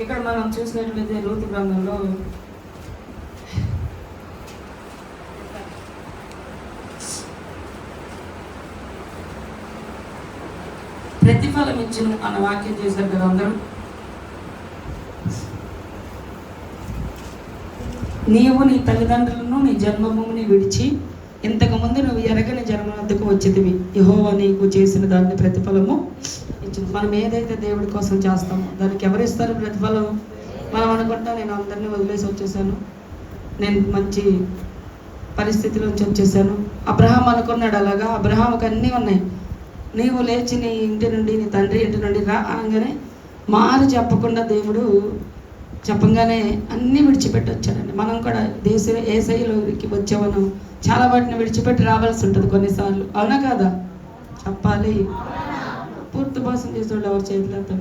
ఇక్కడ మనం చూసినట్లయితే రూతు గ్రంథంలో ప్రతిఫలం ఇచ్చిన అన్న వాక్యం చేశారు కదా అందరూ. నీవు నీ తల్లిదండ్రులను నీ జన్మభూమిని విడిచి ఇంతకుముందు నువ్వు ఎరగని జన్మనద్దుకు వచ్చితివి యహోవా నీకు చేసిన దాన్ని ప్రతిఫలము ఇచ్చింది మనం ఏదైతే దేవుడి కోసం చేస్తామో దానికి ఎవరిస్తారు ప్రతిఫలం? మనం అనుకుంటా నేను అందరినీ వదిలేసి వచ్చేసాను. నేను మంచి పరిస్థితిలోంచి వచ్చేసాను. అబ్రహాం అనుకున్నాడు అలాగా? అబ్రహాంకి అన్నీ ఉన్నాయి. నీవు లేచి నీ ఇంటి నుండి నీ తండ్రి ఇంటి నుండి రా అనగానే మారు చెప్పకుండా దేవుడు చెప్పంగానే అన్నీ విడిచిపెట్టి వచ్చాడండి మనం కూడా దేశ ఏసైలోకి వచ్చే మనం చాలా వాటిని విడిచిపెట్టి రావాల్సి ఉంటుంది కొన్నిసార్లు. అవునా కాదా? చెప్పాలి. పూర్తి భాషం చేసేవాళ్ళు ఎవరు చేతులతో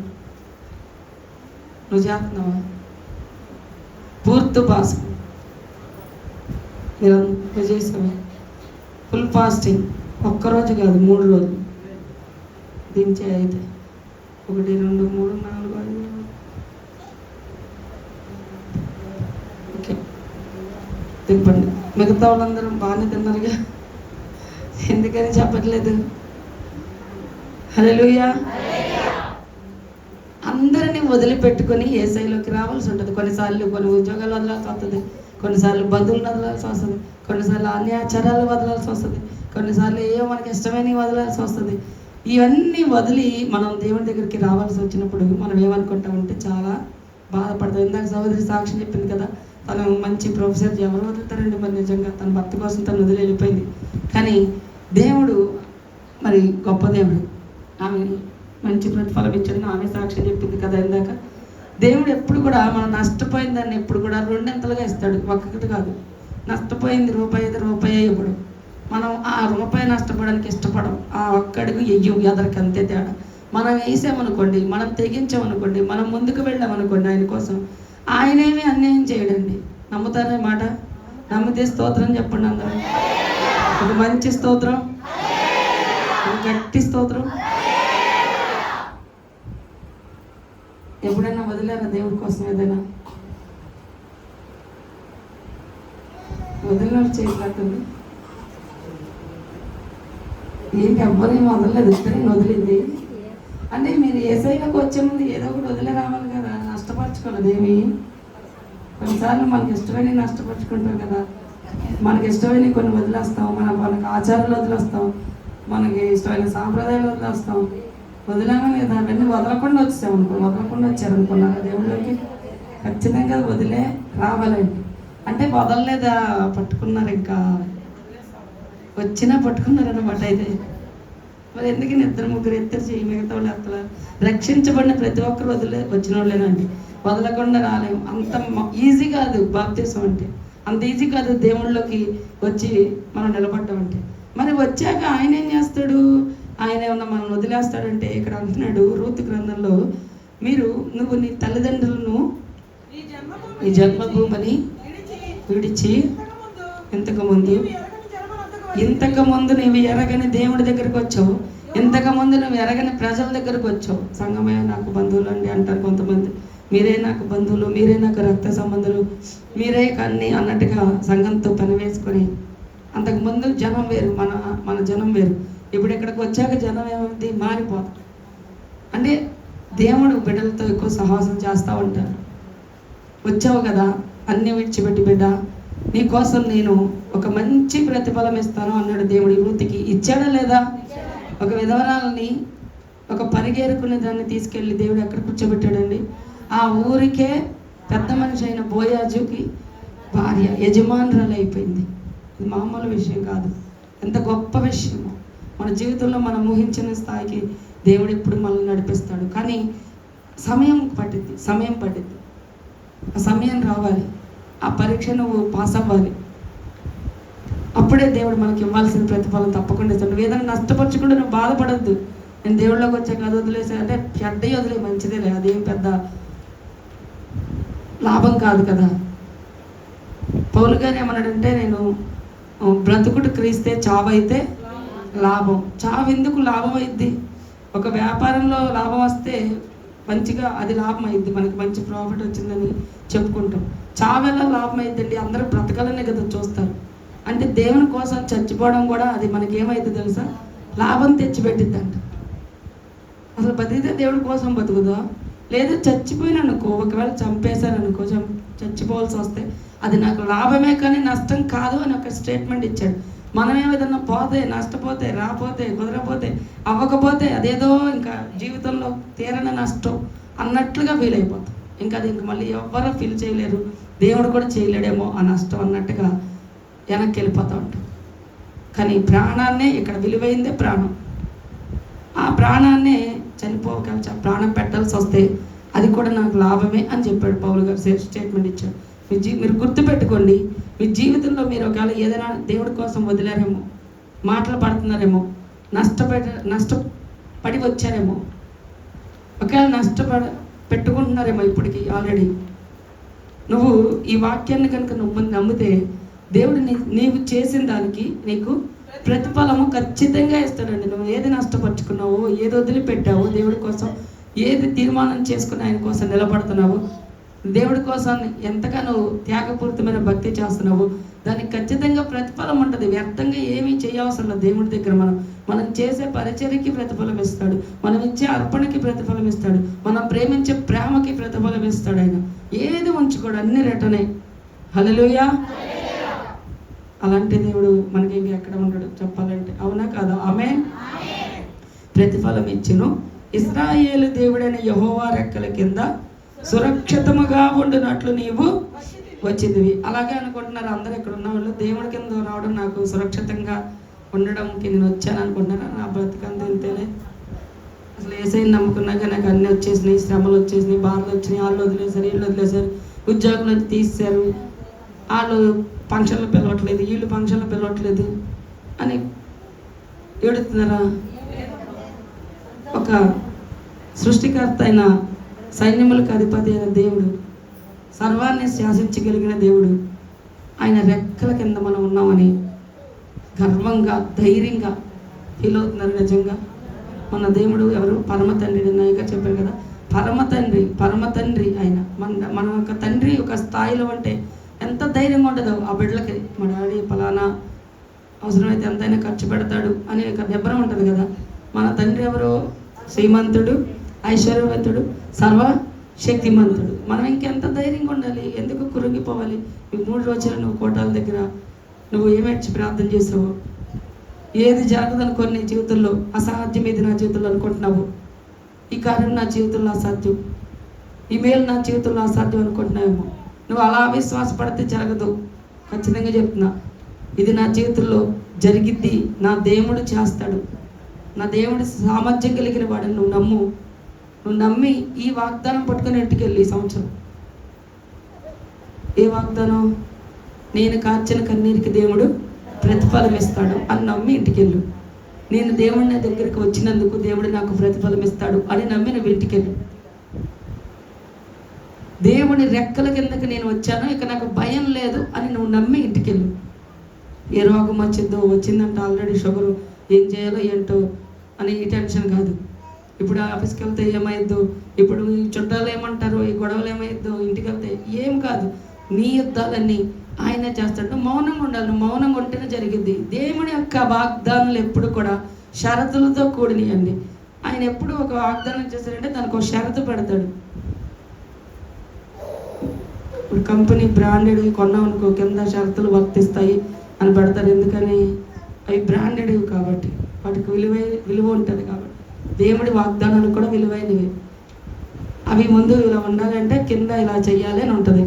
నువ్వు చేస్తున్నావా పూర్తి భాష మీరు నువ్వు చేసావా ఫుల్ ఫాస్టింగ్ ఒక్కరోజు కాదు మూడు రోజులు। దించే అయితే। ఒకటి రెండు మూడు నాలుగు ఐదు ఓకే. తిప్పండి. మిగతా వాళ్ళందరూ బాగానే తిన్నారుగా ఎందుకని చెప్పట్లేదు? హలోయా అందరినీ వదిలిపెట్టుకొని ఏసైలోకి రావాల్సి ఉంటుంది. కొన్నిసార్లు కొన్ని ఉద్యోగాలు వదలాల్సి వస్తుంది. కొన్నిసార్లు బంధువులు వదలాల్సి వస్తుంది. కొన్నిసార్లు అన్యాచారాలు వదలాల్సి వస్తుంది. కొన్నిసార్లు ఏవో మనకి ఇష్టమైనవి వదలాల్సి వస్తుంది. ఇవన్నీ వదిలి మనం దేవుని దగ్గరికి రావాల్సి వచ్చినప్పుడు మనం ఏమనుకుంటామంటే చాలా బాధపడతాం. ఇందాక సహోదరి సాక్షి చెప్పింది కదా తను మంచి ప్రొఫెసర్ ఎవరు వదులుతారండి? మరి నిజంగా తన భర్త కోసం తను వదిలి వెళ్ళిపోయింది. కానీ దేవుడు మరి గొప్ప దేవుడు. ఆమె మంచి ప్రతిఫలం ఇచ్చాడు ఆమె సాక్ష్యం చెప్పింది కదా ఇందాక. దేవుడు ఎప్పుడు కూడా మనం నష్టపోయిన దాన్ని ఎప్పుడు కూడా రెండింతలుగా ఇస్తాడు ఒక్కటి కాదు. నష్టపోయింది రూపాయి అయితే రూపాయి ఇవ్వడు. మనం ఆ రూపాయి నష్టపోవడానికి ఇష్టపడం ఆ ఒక్కడికి ఎయ్యం ఎదరికి అంతే తేడా. మనం వేసామనుకోండి మనం తెగించామనుకోండి మనం ముందుకు వెళ్ళామనుకోండి ఆయన కోసం ఆయనేమి అన్యాయం చేయడండి. నమ్ముతారా మాట? నమ్మితే స్తోత్రం చెప్పండి అందరూ. ఒక మంచి స్తోత్రం ఒక గట్టి స్తోత్రం. ఎప్పుడైనా వదిలేరా దేవుడి కోసం ఏదైనా? వదిలిన చేయట్లేదు ఏంటి ఎవ్వరేం వదలలేదు ఇద్దరే వదిలింది. అంటే మీరు ఏసైలోకి వచ్చే ముందు ఏదో ఒకటి వదిలే రావాలి కదా నష్టపరచుకోలేదు ఏమి కొన్నిసార్లు మనకి ఇష్టమైన నష్టపరుచుకుంటాం కదా. మనకి ఇష్టమైన కొన్ని వదిలేస్తాం మన మనకు ఆచారాలు వదిలేస్తాం మనకి ఇష్టమైన సాంప్రదాయాలు వదిలేస్తాం. వదిలేమా లేదా అవన్నీ వదలకుండా వచ్చాం అనుకో వదలకుండా వచ్చారు వచ్చారనుకున్నారా దేవుళ్ళకి. ఖచ్చితంగా వదిలే రావాలండి. అంటే వదలలేదా? పట్టుకున్నారు ఇంకా. వచ్చినా పట్టుకున్నారన్నమాట అయితే. మరి ఎందుకు ఇద్దరు ముగ్గురు ఇద్దరు చేయి మిగతా వాళ్ళు అసలు? రక్షించబడిన ప్రతి ఒక్కరు వదిలే వచ్చిన వాళ్ళేనండి వదలకుండా రాలేము. అంత మ- ఈజీ కాదు బాప్తీసం అంటే. అంత ఈజీ కాదు దేవుళ్ళలోకి వచ్చి మనం నిలబడ్డామంటే మరి వచ్చాక ఆయన ఏం చేస్తాడు? ఆయన ఏమన్నా మనం వదిలేస్తాడంటే ఇక్కడ అంటున్నాడు రూతు గ్రంథంలో మీరు నువ్వు నీ తల్లిదండ్రులను ఈ జన్మభూమిని విడిచి ఇంతకు ముందు ఇంతకు ముందు నువ్వు ఎరగని దేవుడి దగ్గరికి వచ్చావు. ఇంతకు ముందు నువ్వు ఎరగని ప్రజల దగ్గరకు వచ్చావు. సంగమే నాకు బంధువులు అండి అంటారు కొంతమంది. మీరే నాకు బంధువులు మీరే నాకు రక్త సంబంధులు మీరే కన్ని అన్నట్టుగా సంఘంతో పని వేసుకొని అంతకు ముందు జనం వేరు మన మన జనం వేరు. ఇప్పుడు ఇక్కడికి వచ్చాక జనం ఏమైంది? మారిపోతారు అంటే దేవుడు బిడ్డలతో ఎక్కువ సాహసం చేస్తూ ఉంటారు వచ్చావు కదా అన్నీ విడిచిపెట్టి బిడ్డ నీకోసం నేను ఒక మంచి ప్రతిఫలం ఇస్తాను అన్నాడు దేవుడి వృత్తికి. ఇచ్చాడా లేదా? ఒక విధవరాలని ఒక పరిగేరుకునే దాన్ని తీసుకెళ్ళి దేవుడు ఎక్కడ కూర్చోబెట్టాడండి? ఆ ఊరికే పెద్ద మనిషి అయిన బోయాజుకి భార్య యజమానురాలు అయిపోయింది ఇది మామూలు విషయం కాదు. ఎంత గొప్ప విషయం మన జీవితంలో మనం ఊహించిన స్థాయికి దేవుడు ఎప్పుడు మనల్ని నడిపిస్తాడు. కానీ సమయం పట్టింది సమయం పట్టింది ఆ సమయం రావాలి. ఆ పరీక్ష నువ్వు పాస్ అవ్వాలి. అప్పుడే దేవుడు మనకి ఇవ్వాల్సిన ప్రతిఫలం తప్పకుండా ఇస్తాడు. నువ్వు ఏదైనా నష్టపరచకుండా నువ్వు బాధపడద్దు. నేను దేవుళ్ళకి వచ్చాక అది వదిలేసా? అంటే పెద్ద వదిలే మంచిదేలే అదేం పెద్ద లాభం కాదు కదా. పౌలు గారు ఏమన్నాడంటే నేను బ్రతుకుడు క్రీస్తే చావైతే లాభం. చావు ఎందుకు లాభం అయింది ఒక వ్యాపారంలో లాభం వస్తే మంచిగా అది లాభం అయింది మనకి మంచి ప్రాఫిట్ వచ్చిందని చెప్పుకుంటాం. చావెలా లాభం అయిందండి అందరూ బ్రతకాలనే కదా చూస్తారు. అంటే దేవుని కోసం చచ్చిపోవడం కూడా అది మనకి ఏమైంది తెలుసా? లాభం తెచ్చిపెట్టిద్దంట. అసలు బతికితే దేవుడి కోసం బతుకుదా? లేదా చచ్చిపోయిన అనుకో ఒకవేళ చంపేశారనుకో అనుకో చచ్చిపోవాల్సి వస్తే అది నాకు లాభమే కానీ నష్టం కాదు అని ఒక స్టేట్మెంట్ ఇచ్చాడు. మనం ఏదన్నా పోతే నష్టపోతే రాపోతే కుదరపోతే అవ్వకపోతే అదేదో ఇంకా జీవితంలో తీరని నష్టం అన్నట్లుగా ఫీల్ అయిపోతాం. ఇంకా అది ఇంక మళ్ళీ ఎవ్వరూ ఫీల్ చేయలేరు. దేవుడు కూడా చేయలేడేమో ఆ నష్టం అన్నట్టుగా వెనక్కి వెళ్ళిపోతూ ఉంటాం. కానీ ప్రాణాన్నే ఇక్కడ విలువైందే ప్రాణం. ఆ ప్రాణాన్నే చనిపోక ప్రాణం పెట్టాల్సి వస్తే అది కూడా నాకు లాభమే అని చెప్పాడు పౌలు గారు. సేఫ్ స్టేట్మెంట్ ఇచ్చాడు మీ జీ మీరు గుర్తుపెట్టుకోండి మీ జీవితంలో మీరు ఒకవేళ ఏదైనా దేవుడి కోసం వదిలారేమో మాటలు పడుతున్నారేమో నష్టపడ నష్టపడి వచ్చారేమో ఒకవేళ నష్టపడ పెట్టుకుంటున్నారేమో ఇప్పటికి ఆల్రెడీ నువ్వు ఈ వాక్యాన్ని కనుక నువ్వు నమ్మితే దేవుడు నీ నీవు చేసిన దానికి నీకు ప్రతిఫలము ఖచ్చితంగా ఇస్తాడండి. నువ్వు ఏది నష్టపరుచుకున్నావో ఏది వదిలిపెట్టావో దేవుడి కోసం ఏది తీర్మానం చేసుకుని ఆయన కోసం నిలబడుతున్నావో దేవుడి కోసం ఎంతగా నువ్వు త్యాగపూరితమైన భక్తి చేస్తున్నావు. దానికి ఖచ్చితంగా ప్రతిఫలం ఉంటుంది. వ్యర్థంగా ఏమీ చేయవసరం లేదు. దేవుడి దగ్గర మనం మనం చేసే పరిచర్యకి ప్రతిఫలం ఇస్తాడు. మనం ఇచ్చే అర్పణకి ప్రతిఫలం ఇస్తాడు. మనం ప్రేమించే ప్రేమకి ప్రతిఫలం ఇస్తాడు ఆయన. ఏది ఉంచుకోడు అన్ని రెటనే హలలుయా అలాంటి దేవుడు మనకి ఇంక ఎక్కడ ఉండడు చెప్పాలంటే. అవునా కాదా? ఆమె ప్రతిఫలం ఇచ్చును. ఇస్రాయేలు దేవుడైన యహోవా రెక్కల కింద సురక్షితముగా ఉండినట్లు నీవు వచ్చిందివి అలాగే అనుకుంటున్నారు అందరు ఇక్కడ ఉన్న వాళ్ళు దేవుడి కింద రావడం నాకు సురక్షితంగా ఉండడంకి నేను వచ్చాను అనుకుంటున్నాను నా బ్రతికంత ఇంతేనే అసలు ఏసైని నమ్ముకున్నాక నాకు అన్నీ వచ్చేసినాయి శ్రమలు వచ్చేసినాయి బాధలు వచ్చినాయి వాళ్ళు వదిలేశారు వీళ్ళు వదిలేశారు ఉద్యోగులు తీసేశారు వాళ్ళు ఫంక్షన్లు పిలవట్లేదు వీళ్ళు ఫంక్షన్లు పిలవట్లేదు అని ఏడుతున్నారా? ఒక సృష్టికర్త అయిన సైన్యములకు అధిపతి అయిన దేవుడు సర్వాన్ని శాసించగలిగిన దేవుడు. ఆయన రెక్కల కింద మనం ఉన్నామని గర్వంగా ధైర్యంగా ఫీల్ అవుతున్నారు నిజంగా. మన దేవుడు ఎవరు? పరమ తండ్రి. నిన్నయ్యగా చెప్పారు కదా పరమ తండ్రి పరమ తండ్రి ఆయన. మన మన యొక్క తండ్రి ఒక స్థాయిలో అంటే ఎంత ధైర్యంగా ఉంటుందో ఆ బిడ్డలకి మా డాడీ ఫలానా అవసరమైతే ఎంతైనా ఖర్చు పెడతాడు అనే ఒక నిబ్బరం ఉంటుంది కదా. మన తండ్రి ఎవరు? శ్రీమంతుడు. ఐశ్వర్యవంతుడు సర్వ శక్తిమంతుడు మనం ఇంకెంత ధైర్యంగా ఉండాలి? ఎందుకు కురుంగిపోవాలి? ఈ మూడు రోజులు నువ్వు కోటాల దగ్గర నువ్వు ఏమేడ్చి ప్రార్థన చేసావు? ఏది జరగదు అనుకోని నీ జీవితంలో అసాధ్యం ఏది నా జీవితంలో అనుకుంటున్నావు? ఈ కార్యం నా జీవితంలో అసాధ్యం. ఈ మేలు నా జీవితంలో అసాధ్యం అనుకుంటున్నావేమో? నువ్వు అలా విశ్వాసపడితే జరగదు. ఖచ్చితంగా చెప్తున్నా. ఇది నా జీవితంలో జరిగిద్ది. నా దేవుడు చేస్తాడు. నా దేవుడి సామర్థ్యం కలిగిన వాడిని నువ్వు నమ్ము. నువ్వు నమ్మి ఈ వాగ్దానం పట్టుకుని ఇంటికి వెళ్ళి ఈ సంవత్సరం. ఏ వాగ్దానం? నేను కార్చిన కన్నీరికి దేవుడు ప్రతిఫలం ఇస్తాడు అని నమ్మి ఇంటికెళ్ళు. నేను దేవుడి నా దగ్గరికి వచ్చినందుకు దేవుడు నాకు ప్రతిఫలం ఇస్తాడు అని నమ్మి నువ్వు ఇంటికెళ్ళు. దేవుని రెక్కల కిందకి నేను వచ్చాను ఇక నాకు భయం లేదు అని నువ్వు నమ్మి ఇంటికెళ్ళు. ఏ రోగం వచ్చిందో వచ్చిందంటే ఆల్రెడీ షుగరు. ఏం చేయాలో ఏంటో అని ఈ టెన్షన్ కాదు. ఇప్పుడు ఆఫీస్కి వెళ్తే ఏమైద్దు? ఇప్పుడు ఈ చుట్టాలు ఏమంటారు? ఈ గొడవలు ఏమైద్దో? ఇంటికి వెళ్తే ఏం కాదు. నీ యుద్ధాలన్నీ ఆయనే చేస్తాడు. మౌనంగా ఉండాలి. మౌనంగా ఉంటేనే జరిగింది దేవుని యొక్క వాగ్దానాలు ఎప్పుడు కూడా షరతులతో కూడినాయండి. ఆయన ఎప్పుడు ఒక వాగ్దానం చేశాడంటే తనకు ఒక షరతు పెడతాడు. ఇప్పుడు కంపెనీ బ్రాండెడ్ కొన్నాం అనుకో కింద షరతులు వర్తిస్తాయి అని పెడతారు. ఎందుకని? అవి బ్రాండెడ్ కాబట్టి. వాటికి విలువ విలువ ఉంటుంది కాబట్టి. దేవుడి వాగ్దానాలు కూడా విలువైనవి. అవి ముందు ఇలా ఉండాలంటే కింద ఇలా చేయాలి అని ఉంటుంది.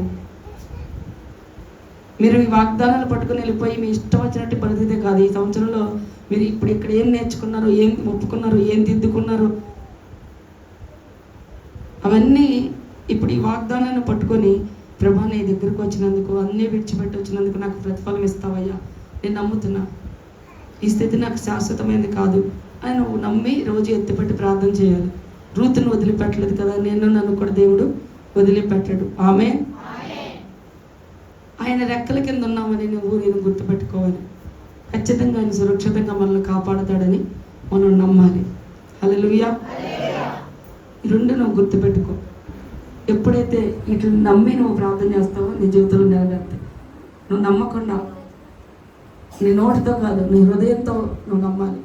మీరు ఈ వాగ్దానాలు పట్టుకుని వెళ్ళిపోయి మీ ఇష్టం వచ్చినట్టు పరిస్థితే కాదు. ఈ సంవత్సరంలో మీరు ఇప్పుడు ఇక్కడ ఏం నేర్చుకున్నారు ఏం ఒప్పుకున్నారు ఏం దిద్దుకున్నారు? అవన్నీ ఇప్పుడు ఈ వాగ్దానాన్ని పట్టుకొని ప్రభా నీ దగ్గరకు వచ్చినందుకు అన్నీ విడిచిపెట్టి వచ్చినందుకు నాకు ప్రతిఫలం ఇస్తావయ్యా. నేను నమ్ముతున్నా. ఈ స్థితి నాకు శాశ్వతమైనది కాదు. నువ్వు నమ్మి రోజు ఎత్తిపెట్టి ప్రార్థన చేయాలి. రూతును వదిలిపెట్టలేదు కదా నేను నన్ను కూడా దేవుడు వదిలిపెట్టాడు. ఆమె ఆయన రెక్కల కింద ఉన్నామని నువ్వు నేను గుర్తుపెట్టుకోవాలి. ఖచ్చితంగా ఆయన సురక్షితంగా మనల్ని కాపాడతాడని మనం నమ్మాలి. హల్లెలూయా. ఈ రెండు నువ్వు గుర్తుపెట్టుకో. ఎప్పుడైతే ఇట్లు నమ్మి నువ్వు ప్రార్థన చేస్తావో నీ జీవితంలో నెరవేరుతాయి. నువ్వు నమ్మకుండా నీ నోటితో కాదు నీ హృదయంతో నువ్వు నమ్మాలి.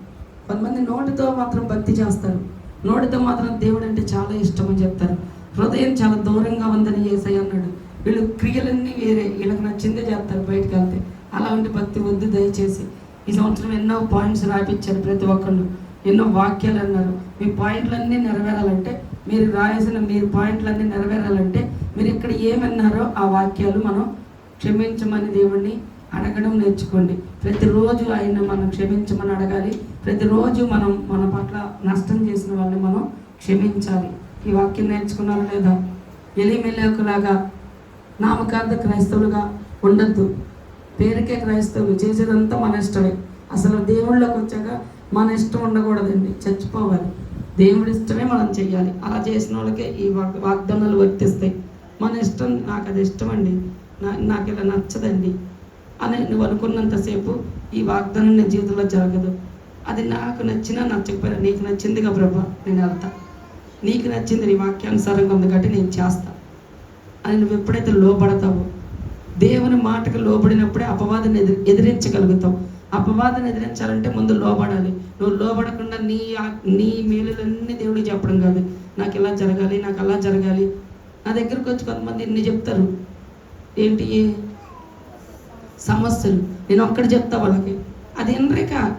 కొంతమంది నోటితో మాత్రం భక్తి చేస్తారు. నోటితో మాత్రం దేవుడు అంటే చాలా ఇష్టం అని చెప్తారు. హృదయం చాలా దూరంగా ఉందని ఏసై అన్నాడు. వీళ్ళు క్రియలన్నీ వేరే. వీళ్ళకి నచ్చిందే చేస్తారు బయటకు వెళ్తే. అలాంటి భక్తి వద్దు దయచేసి. ఈ సంవత్సరం ఎన్నో పాయింట్స్ రాయించారు ప్రతి ఒక్కళ్ళు. ఎన్నో వాక్యాలు అన్నారు. మీ పాయింట్లన్నీ నెరవేరాలంటే మీరు రాయాల్సిన మీరు పాయింట్లన్నీ నెరవేరాలంటే మీరు ఇక్కడ ఏమన్నారో ఆ వాక్యాలు మనం క్షమించమని దేవుణ్ణి అడగడం నేర్చుకోండి. ప్రతిరోజు ఆయన మనం క్షమించమని అడగాలి. ప్రతిరోజు మనం మన పట్ల నష్టం చేసిన వాళ్ళని మనం క్షమించాలి. ఈ వాక్యం నేర్చుకున్నారా లేదా? ఎలిమెలేకులాగా నామకార్థ క్రైస్తవులుగా ఉండద్దు. పేరుకే క్రైస్తవులు చేసేదంతా మన ఇష్టమే. అసలు దేవుళ్ళకి వచ్చాక మన ఇష్టం ఉండకూడదండి. చచ్చిపోవాలి. దేవుడి ఇష్టమే మనం చెయ్యాలి. అలా చేసిన వాళ్ళకే ఈ వాగ్ వాగ్దానాలు వర్తిస్తాయి. మన ఇష్టం నాకు అది ఇష్టం అండి నా నాకు ఇలా నచ్చదండి. అని నువ్వు అనుకున్నంతసేపు ఈ వాగ్దానం నీ జీవితంలో జరగదు. అది నాకు నచ్చినా నచ్చకపోయినా నీకు నచ్చిందిగా ప్రభా నేను వెళ్తా. నీకు నచ్చింది నీ వాక్యానుసారంగా ఉంది కాబట్టి నేను చేస్తా. అని నువ్వు ఎప్పుడైతే లోపడతావో దేవుని మాటకు లోబడినప్పుడే అపవాదాన్ని ఎదిరి ఎదిరించగలుగుతావు. అపవాదాన్ని ఎదిరించాలంటే ముందు లోబడాలి. నువ్వు లోబడకుండా నీ ఆ- నీ మేలులన్నీ దేవుడికి చెప్పడం కాదు. నాకు ఇలా జరగాలి నాకు అలా జరగాలి. నా దగ్గరకు వచ్చి కొంతమంది ఇన్ని చెప్తారు? ఏంటి? సమస్యలు. నేను ఒక్కటి చెప్తా వాళ్ళకి అది ఎనరేక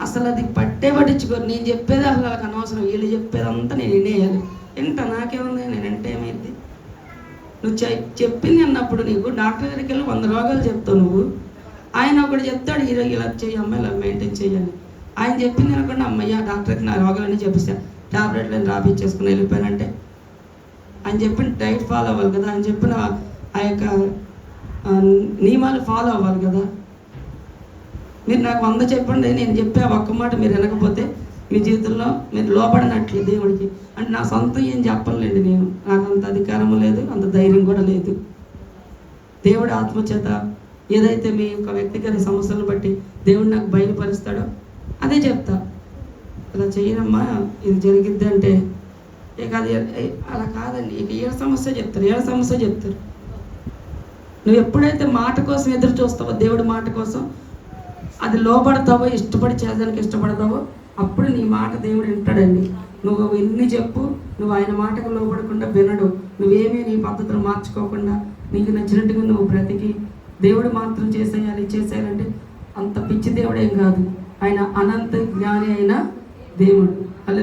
అసలు అది పట్టే పట్టించుకోరు. నేను చెప్పేది అసలు వాళ్ళకి అనవసరం. వీళ్ళు చెప్పేదంతా నేను వినేయాలి. ఎంత నాకేముంది? నేను అంటే ఏమైంది? నువ్వు చెప్పింది అన్నప్పుడు నీకు డాక్టర్ దగ్గరికి వెళ్ళి వంద రోగాలు చెప్తావు నువ్వు. ఆయన ఒకటి చెప్తాడు ఈరోజు ఇలా చేయి అమ్మాయి ఇలా మెయింటైన్ చేయాలి ఆయన చెప్పింది అనుకోండి అమ్మయ్య డాక్టర్కి నా రోగాలన్నీ చెప్పిస్తా టాబ్లెట్లు రాపిచ్చేసుకుని వెళ్ళిపోయానంటే. ఆయన చెప్పిన డైట్ ఫాలో అవ్వాలి కదా. ఆయన చెప్పిన ఆ యొక్క నియమాలు ఫాలో అవ్వాలి కదా. మీరు నాకు వంద చెప్పండి నేను చెప్పే ఒక్క మాట మీరు వినకపోతే మీ జీవితంలో మీరు లోపడినట్లు దేవుడికి. అంటే నా సొంతం ఏం చెప్పలేండి నేను. నాకు అంత అధికారం లేదు అంత ధైర్యం కూడా లేదు. దేవుడి ఆత్మచేత ఏదైతే మీ యొక్క వ్యక్తిగత సమస్యలను బట్టి దేవుడు నాకు బయలుపరుస్తాడో అదే చెప్తా. ఇలా చేయనమ్మా ఇది జరిగిద్ది అంటే ఇక అది అలా కాదండి. ఇక ఏ సమస్య చెప్తారు ఏ సమస్య చెప్తారు. నువ్వు ఎప్పుడైతే మాట కోసం ఎదురు చూస్తావో దేవుడి మాట కోసం అది లోపడతావో ఇష్టపడి చేయడానికి ఇష్టపడతావో అప్పుడు నీ మాట దేవుడు వింటాడండి. నువ్వు ఎన్ని చెప్పు నువ్వు ఆయన మాటకు లోపడకుండా వినడు. నువ్వేమీ నీ పద్ధతులు మార్చుకోకుండా నీకు నచ్చినట్టుగా నువ్వు బ్రతికి దేవుడు మాత్రం చేసేయాలి చేసేయాలంటే అంత పిచ్చి దేవుడేం కాదు. ఆయన అనంత జ్ఞాని అయిన దేవుడు.